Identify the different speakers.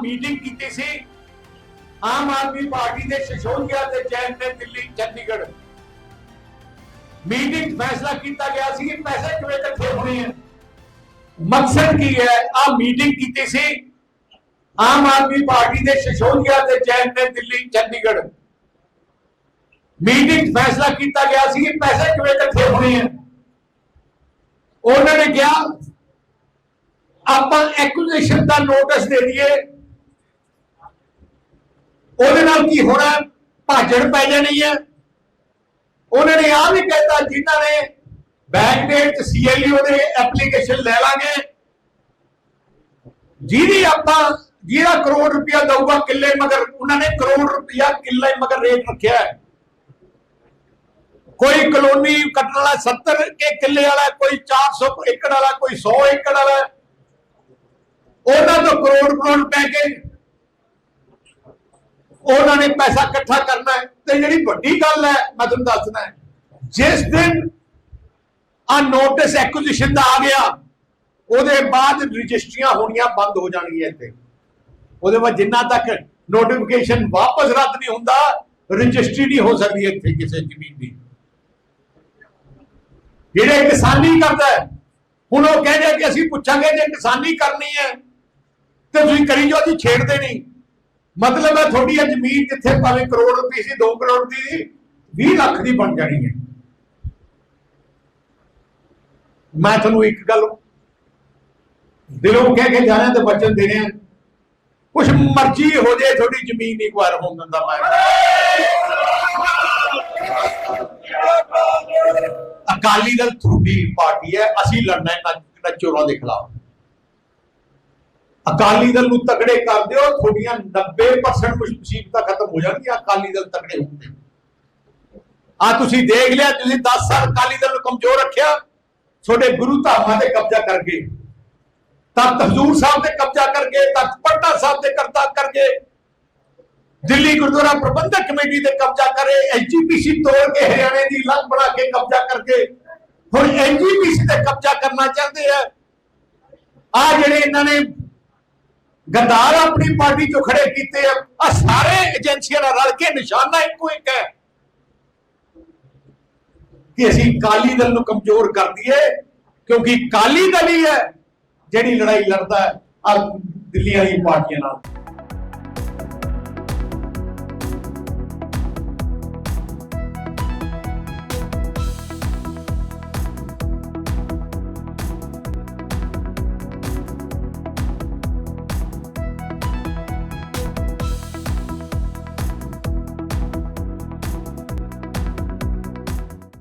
Speaker 1: Meeting ਕੀਤੀ ਸੀ। Aam Aadmi party ਦੇ ਸ਼ਸ਼ੋਕਿਆ ਤੇ ਜੈਨ ਨੇ ਦਿੱਲੀ, ਚੰਡੀਗੜ੍ਹ। ਮੀਟਿੰਗ 'ਚ ਫੈਸਲਾ ਕੀਤਾ ਗਿਆ ਸੀ ਕਿ ਪੈਸੇ ਕਿਵੇਂ ਇਕੱਠੇ ਹੋਣੇ ਆ? ਮਕਸਦ ਕੀ ਹੈ? ਆ ਮੀਟਿੰਗ ਕੀਤੀ ਸੀ। ਆਮ ਆਦਮੀ ਪਾਰਟੀ ਦੇ ਸ਼ਸ਼ੋਕਿਆ ਤੇ ਜੈਨ ਨੇ ਦਿੱਲੀ, ਚੰਡੀਗੜ੍ਹ। ਮੀਟਿੰਗ 'ਚ ਫੈਸਲਾ ਕੀਤਾ ਗਿਆ ਸੀ ਕਿ ਪੈਸੇ ਕਿਵੇਂ ਇਕੱਠੇ ਹੋਣੇ ਆ? ਉਹਨਾਂ ਨੇ ਕਿਹਾ, ਆਪਾਂ ਐਕੁਜੀਸ਼ਨ ਦਾ ਨੋਟਿਸ ਦੇ ਦਈਏ। ਉਹਦੇ ਨਾਲ ਕੀ ਹੋਣਾ? ਭਾਜੜ ਪੈ ਜਾਣੀ ਹੈ ਉਹਨਾਂ ਨੇ ਆ ਵੀ ਕਹਿਤਾ, ਜਿਨ੍ਹਾਂ ਨੇ ਬੈਂਕ ਡੇਟ ਸੀਐਲਯੂ ਦੇ ਐਪਲੀਕੇਸ਼ਨ ਲੈ ਲਾਂਗੇ। ਜਿਹਦੀ ਆਪਾਂ, ਜਿਹਦਾ ਕਰੋੜ ਰੁਪਇਆ ਦਊਗਾ ਕਿੱਲੇ ਮਗਰ, ਉਹਨਾਂ ਨੇ ਕਰੋੜ ਰੁਪਇਆ ਕਿੱਲੇ ਮਗਰ ਰੇਟ ਰੱਖਿਆ ਹੈ। ਕੋਈ ਕਲੋਨੀ ਕੱਟਣ ਵਾਲਾ 70 ਕੇ ਕਿੱਲੇ ਵਾਲਾ, ਕੋਈ 400 ਏਕੜ ਵਾਲਾ, ਕੋਈ 100 ਏਕੜ ਵਾਲਾ। ਉਹਨਾਂ ਤੋਂ ਕਰੋੜ ਕਰੋੜ ਪੈ ਕੇ ਉਹਨਾਂ ਨੇ ਪੈਸਾ ਇਕੱਠਾ ਕਰਨਾ ਹੈ ਤੇ ਜਿਹੜੀ ਵੱਡੀ ਗੱਲ ਹੈ, ਮੈਂ ਤੁਹਾਨੂੰ ਦੱਸਣਾ ਹੈ, ਜਿਸ ਦਿਨ ਆ ਨੋਟਿਸ ਐਕੁਜੀਸ਼ਨ ਦਾ ਆ ਗਿਆ, ਉਹਦੇ ਬਾਅਦ ਰਜਿਸਟਰੀਆਂ ਹੋਣੀਆਂ ਬੰਦ ਹੋ ਜਾਣਗੀਆਂ ਇੱਥੇ। ਉਹਦੇ ਬਾਅਦ ਜਿੰਨਾ ਤੱਕ ਨੋਟੀਫਿਕੇਸ਼ਨ ਵਾਪਸ ਰੱਦ ਨਹੀਂ ਹੁੰਦਾ, ਰਜਿਸਟਰੀ ਨਹੀਂ ਹੋ ਸਕਦੀ ਇੱਥੇ ਕਿਸੇ ਜ਼ਮੀਨ ਦੀ। ਜਿਹੜੇ ਕਿਸਾਨੀ ਕਰਦਾ ਹੁਣ ਉਹ ਕਹਿੰਦੇ ਕਿ ਅਸੀਂ ਪੁੱਛਾਂਗੇ ਜੇ ਕਿਸਾਨੀ ਕਰਨੀ ਹੈ, ਤੇ ਤੁਸੀਂ ਕਰੀ ਜਾਓ ਜੀ ਛੇੜਦੇ ਨਹੀਂ। ਮਤਲਬ ਹੈ ਤੁਹਾਡੀ ਇਹ ਜ਼ਮੀਨ ਜਿੱਥੇ ਭਾਵੇਂ ਕਰੋੜ ਰੁਪਏ ਸੀ 2 ਕਰੋੜ ਦੀ ਸੀ 20 ਲੱਖ ਦੀ ਬਣ ਜਾਣੀ ਹੈ। ਮੈਂ ਤੁਹਾਨੂੰ ਇੱਕ ਗੱਲ ਦਿਲੋਂ ਕਹਿ ਕੇ ਜਾਣਾ ਤੇ ਵਚਨ ਦੇ ਰਿਹਾ। ਕੁਛ ਮਰਜ਼ੀ ਹੋ ਜਾਏ, ਤੁਹਾਡੀ ਜ਼ਮੀਨ ਨਹੀਂ ਵਾਰ ਹੋਣ ਦਿੰਦਾ ਮੈਂ। ਅਕਾਲੀ ਦਲ ਤੁਹਾਡੀ ਪਾਰਟੀ ਹੈ, ਅਸੀਂ ਲੜਨਾ ਹੈ ਨਾ ਚੋਰਾਂ ਦੇ ਖਿਲਾਫ। ਅਕਾਲੀ ਦਲ ਨੂੰ ਤਕੜੇ ਕਰ ਦਿਓ, ਤੁਹਾਡੀਆਂ 90% ਮੁਸੀਬਤਾਂ ਖਤਮ ਹੋ ਜਾਣਗੀਆਂ ਅਕਾਲੀ ਦਲ ਤਕੜੇ ਹੁੰਦੇ ਆ ਤੁਸੀਂ ਦੇਖ ਲਿਆ, ਤੁਸੀਂ 10 ਸਾਲ ਅਕਾਲੀ ਦਲ ਨੂੰ ਕਮਜ਼ੋਰ ਰੱਖਿਆ, ਤੁਹਾਡੇ ਗੁਰੂ ਧਾਮਾਂ ਤੇ ਕਬਜ਼ਾ ਕਰਕੇ ਤਖਤ ਹਜ਼ੂਰ ਸਾਹਿਬ ਤੇ ਕਬਜ਼ਾ ਕਰਕੇ ਤਖਤ ਪਟਨਾ ਸਾਹਿਬ ਤੇ ਕਰਤਾ ਕਰਕੇ ਦਿੱਲੀ ਗੁਰਦੁਆਰਾ ਪ੍ਰਬੰਧਕ ਕਮੇਟੀ ਤੇ ਕਬਜ਼ਾ ਕਰੇ ਐਸਜੀਪੀਸੀ ਤੋੜ ਕੇ ਹਰਿਆਣੇ ਦੀ ਲੰਗ ਬਣਾ ਕੇ ਕਬਜ਼ਾ ਕਰਕੇ ਹੁਣ ਐਨਜੀਪੀਸੀ ਤੇ ਕਬਜ਼ਾ ਕਰਨਾ ਚਾਹੁੰਦੇ ਆ। ਆ ਜਿਹੜੇ ਇਹਨਾਂ ਨੇ ਗੰਦਾਰ ਆਪਣੀ ਪਾਰਟੀ ਚੋਂ ਖੜੇ ਕੀਤੇ ਆ। ਆ ਸਾਰੇ ਏਜੰਸੀਆਂ ਨਾਲ ਰਲ ਕੇ ਨਿਸ਼ਾਨਾ ਇੱਕੋ ਇੱਕ ਹੈ ਕਿ ਅਸੀਂ ਕਾਲੀ ਦਲ ਨੂੰ ਕਮਜ਼ੋਰ ਕਰ ਦਈਏ, ਕਿਉਂਕਿ ਕਾਲੀ ਦਲ ਹੀ ਹੈ ਜਿਹੜੀ ਲੜਾਈ ਲੜਦਾ ਆ ਦਿੱਲੀ ਵਾਲੀ ਪਾਰਟੀਆਂ ਨਾਲ।